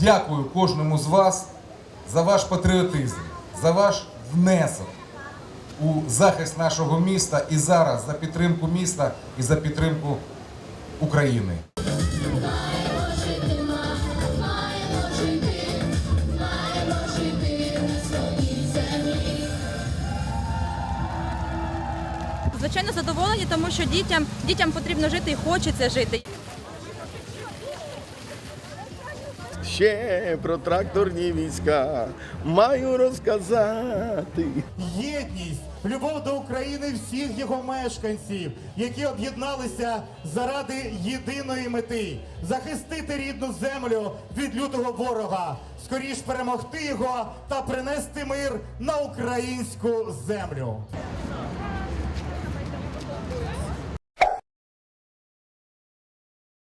Дякую кожному з вас за ваш патріотизм, за ваш внесок у захист нашого міста і зараз за підтримку міста і за підтримку України. Звичайно, задоволені, тому що дітям, дітям потрібно жити і хочеться жити. Ще про тракторні війська маю розказати. єдність, любов до України всіх його мешканців, які об'єдналися заради єдиної мети захистити рідну землю від лютого ворога, скоріш перемогти його та принести мир на українську землю.